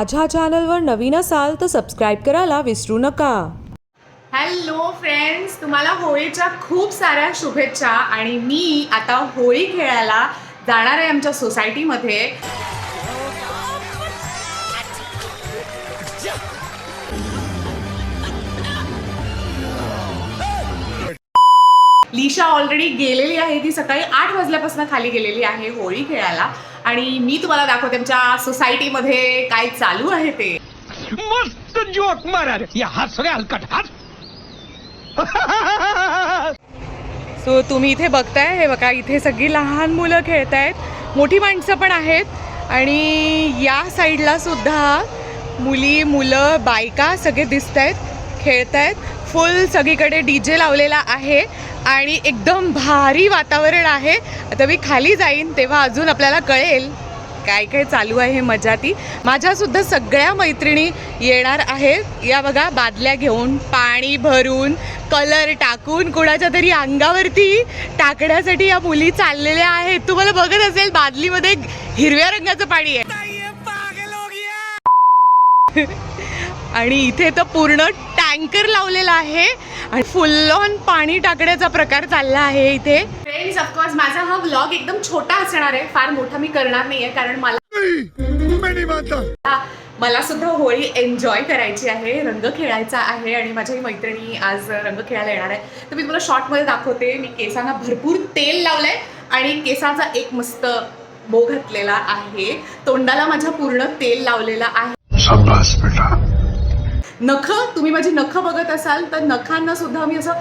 माझ्या चॅनलवर नवीन असाल तर सबस्क्राईब करायला विसरू नका. हॅलो फ्रेंड्स तुम्हाला होळीच्या खूप साऱ्या शुभेच्छा आणि मी आता होळी खेळायला जाणार आहे आमच्या सोसायटीमध्ये. लिशा ऑलरेडी गेलेली आहे ती सकाळी आठ वाजल्यापासून खाली गेलेली आहे होळी खेळायला. आणि मी तुम्हाला दाखवते आमच्या सोसायटीमध्ये काय चालू आहे ते. मस्त जोक मारा या हस रे हलकट. हस सो तुम्ही इथे बघताय हे बघा इथे सगळी लहान मुलं खेळत आहेत मोठी माणसं पण आहेत. आणि या साईडला सुद्धा मुली मुलं बायका सगळे दिसत आहेत खेळत आहेत फुल सगळीकडे डी जे लावलेला आहे. आणि एकदम भारी वातावरण आहे. आता मी खाली जाईन तेव्हा अजून आपल्याला कळेल काय काय चालू आहे मजा ती. माझ्यासुद्धा सगळ्या मैत्रिणी येणार आहेत. या बघा बादल्या घेऊन पाणी भरून कलर टाकून कुणाच्या तरी अंगावरती टाकण्यासाठी या मुली चाललेल्या आहेत. तुम्हाला बघत असेल बादलीमध्ये हिरव्या रंगाचं पाणी आहे. आणि इथे तर पूर्ण टँकर लावलेला आहे. आणि फुल ऑन पाणी टाकण्याचा प्रकार चालला आहे इथे. फ्रेंड्स ऑफकोर्स माझा हा ब्लॉग एकदम छोटा असणार आहे. फार मोठा मी करणार नाहीये कारण मला मला सुद्धा होळी एन्जॉय करायची आहे रंग खेळायचा आहे आणि माझ्याही मैत्रिणी आज रंग खेळायला येणार आहे तर मी तुम्हाला शॉर्टमध्ये दाखवते. मी केसांना भरपूर तेल लावलंय आणि केसाचा एक मस्त बो घातलेला आहे. तोंडाला माझ्या पूर्ण तेल लावलेलं आहे. नखं? तुम्ही माझी नखं बघत असाल तर नखांना सुद्धा मी असं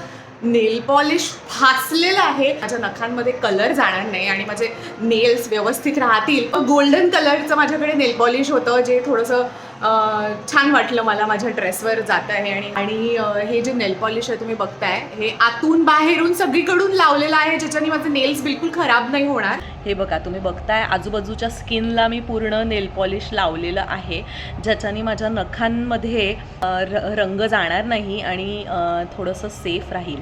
नेल पॉलिश फासलेलं आहे. माझ्या नखांमध्ये कलर जाणार नाही आणि माझे नेल्स व्यवस्थित राहतील. गोल्डन कलरचं माझ्याकडे नेल पॉलिश होतं जे थोडंसं छान वाटलं मला माझ्या ड्रेसवर जात आहे आणि आणि हे जे नेल पॉलिश आहे तुम्ही बघताय हे आतून बाहेरून सगळीकडून लावलेलं आहे ज्याच्याने माझे नेल्स बिलकुल खराब नाही होणार. हे बघा तुम्ही बघताय आजूबाजूच्या स्किनला मी पूर्ण नेल पॉलिश लावलेलं आहे ज्याच्याने माझ्या नखांमध्ये रंग जाणार नाही आणि थोडंसं सेफ राहील.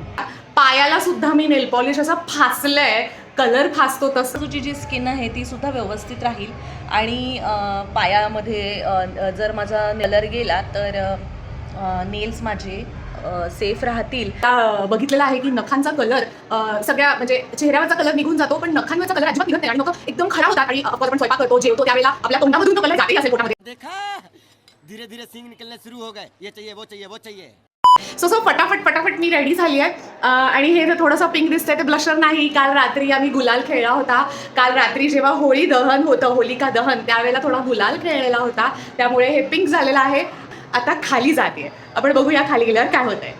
पायाला सुद्धा मी नेल पॉलिश असा फासलंय कलर फासतो तसं. तुझी जी स्किन आहे ती सुद्धा व्यवस्थित राहील. आणि पायामध्ये जर माझा कलर गेला तर नेल्स माझे सेफ राहतील. बघितलेलं आहे की नखांचा कलर सगळ्या म्हणजे चेहऱ्यावरचा कलर निघून जातो पण नखांवरचा कलर अजिबात निघत नाही. आणि नख एकदम खराब होतात आणि आपण स्वयंपाक करतो जेवतो त्यावेळेला आपल्या तोंडामधून तो कलर जाते असेल पोटामध्ये. देखा धीरे धीरे सींग निकलने शुरू हो गए. ये चाहिए वो चाहिए वो चाहिए. सो सो फटाफट फटाफट मी रेडी झाली आहे. अं, आणि हे जे थोडंसं पिंक दिसतंय ते ब्लशर नाही. काल रात्री आम्ही गुलाल खेळला होता. काल रात्री जेव्हा होळी दहन होतं होलिका दहन त्यावेळेला थोडा गुलाल खेळलेला होता. त्यामुळे हे पिंक झालेलं आहे. आता खाली जाते. आपण बघूया खाली गेल्यावर काय होतंय.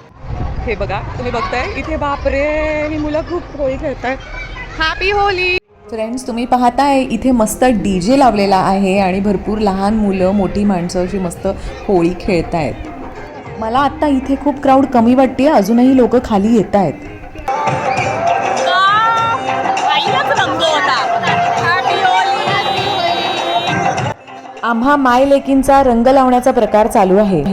हे बघा तुम्ही बघताय? इथे बापरे ही मुलं खूप होळी खेळतात हॅपी होली फ्रेंड्स तुम्ही पाहताय इथे मस्त डी जे लावलेला आहे आणि भरपूर लहान मुलं मोठी माणसं अशी मस्त होळी खेळत आहेत मला आत्ता इथे खूप क्राऊड कमी वाटते अजूनही लोक खाली येत आहेत. आम्हा माय लेकींचा रंग लावण्याचा प्रकार चालू आहे.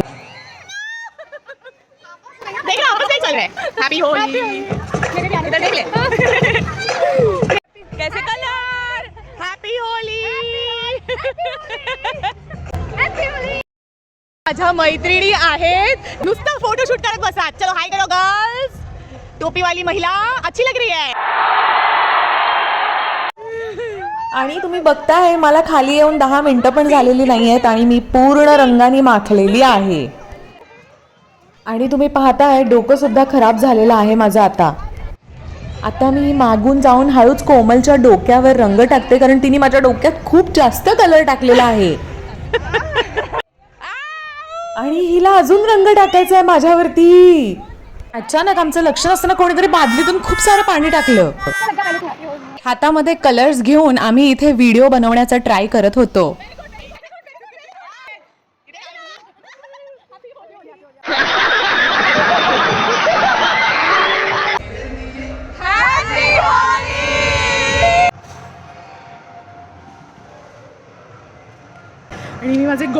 माझ्या मैत्रिणी आहेत. नुसतं फोटोशूट करत बसा चलो हाय करो गर्ल्स टोपीवाली महिला अच्छी लग रही है. आणि तुम्ही बघताय मला खाली येऊन दहा मिनिटं पण झालेली नाही आहेत आणि मी पूर्ण रंगाने माखलेली आहे. आणि तुम्ही पाहताय डोकं सुद्धा खराब झालेलं आहे माझं आता. आता मी मागून जाऊन हळूच कोमलच्या डोक्यावर रंग टाकते कारण तिने माझ्या डोक्यात खूप जास्त कलर टाकलेला आहे. आणि हिला अजून रंग टाकायचा आहे माझ्यावरती. अचानक आमचं लक्ष नसताना कोणीतरी बादलीतून खूप सारं पाणी टाकलं. हातामध्ये कलर्स घेऊन आम्ही इथे व्हिडिओ बनवण्याचा ट्राय करत होतो.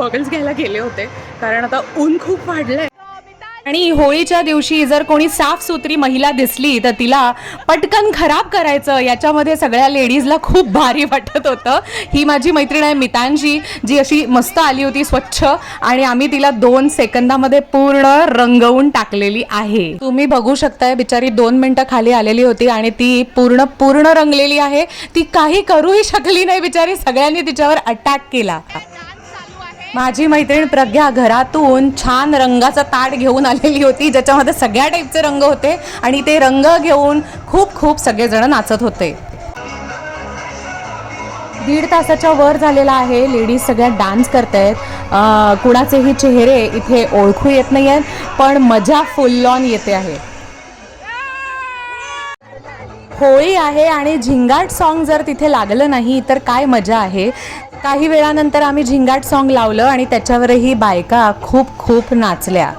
गॉगल्स घ्यायला गेले होते. कारण आता ऊन खूप वाढलंय. आणि होळीच्या दिवशी जर कोणी साफसुथरी महिला दिसली तर तिला पटकन खराब करायचं. याच्यामध्ये सगळ्या लेडीजला खूप भारी वाटत होतं. ही माझी मैत्रीण आहे मितांशी जी अशी मस्त आली होती स्वच्छ. आणि आम्ही तिला दोन सेकंदामध्ये पूर्ण रंगवून टाकलेली आहे. तुम्ही बघू शकताय बिचारी दोन मिनिटं खाली आलेली होती आणि ती पूर्ण पूर्ण रंगलेली आहे. ती काही करूही शकली नाही बिचारी. सगळ्यांनी तिच्यावर अटॅक केला. माझी मैत्रीण प्रज्ञा घरातून छान रंगाचा ताट घेऊन आलेली होती ज्याच्यामध्ये सगळ्या टाईपचे रंग होते आणि ते रंग घेऊन खूप खूप सगळेजण नाचत होते. दीड तासाच्या वर झालेला आहे लेडीज सगळ्या डान्स करत आहेत कुणाचेही चेहरे इथे ओळखू येत नाही आहेत पण मजा फुल ऑन येते आहे. होळी आहे आणि झिंगाट सॉन्ग जर तिथे लागलं नाही तर काय मजा आहे? काही वेळानंतर आम्ही झिंगाट सॉन्ग लावलं आणि त्याच्यावरही बायका खूप खूप नाचल्या.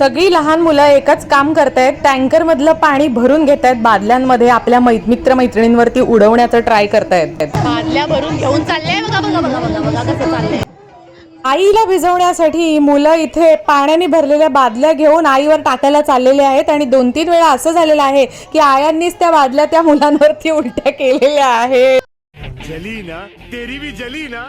सगळी लहान मुलं एकच काम करतायत टँकर मधलं पाणी भरून घेत आहेत बादल्यांमध्ये आपल्या मै मित्र मैत्रिणींवरती उडवण्याचं ट्राय करतायत. बादल्या भरून घेऊन चालले बघा बघा बघा बघा बघा कसं चाललंय. आईला भिजवण्यासाठी मुलं इथे पाण्याने भरलेल्या बादल्या घेऊन आईवर टाकायला चाललेले आहेत आणि दोन तीन वेळा असं झालेलं आहे की आयांनीच त्या बादल्या त्या मुलांवरती उलट्या केलेल्या आहेत. जली ना तेरी भी जली ना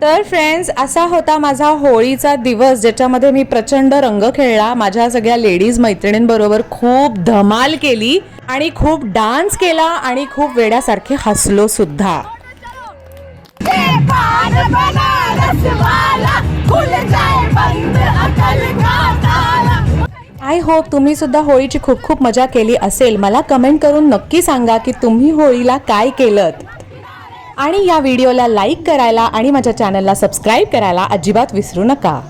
तर फ्रेंड्स असा होता माझा होळीचा दिवस ज्याच्यामध्ये मी प्रचंड रंग खेळला. माझ्या सगळ्या लेडीज मैत्रिणींबरोबर खूप धमाल केली आणि खूप डान्स केला आणि खूप वेड्यासारखे हसलो सुद्धा. पान बनारस वाला खुल जाए बंद अकल का ताला? आय होप तुम्ही सुद्धा होळीची खूप खूप मजा केली असेल. मला कमेंट करून नक्की सांगा की तुम्ही होळीला काय केलं आणि या व्हिडिओला लाईक करायला आणि माझ्या चॅनलला सबस्क्राईब करायला अजिबात विसरू नका.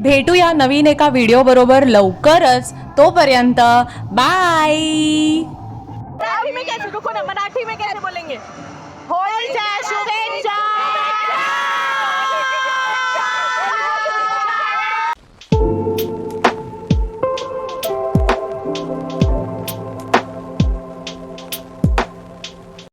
भेटूया नवीन एका व्हिडिओ बरोबर लवकरच. तोपर्यंत बाय मराठी में कैसे बोलेंगे?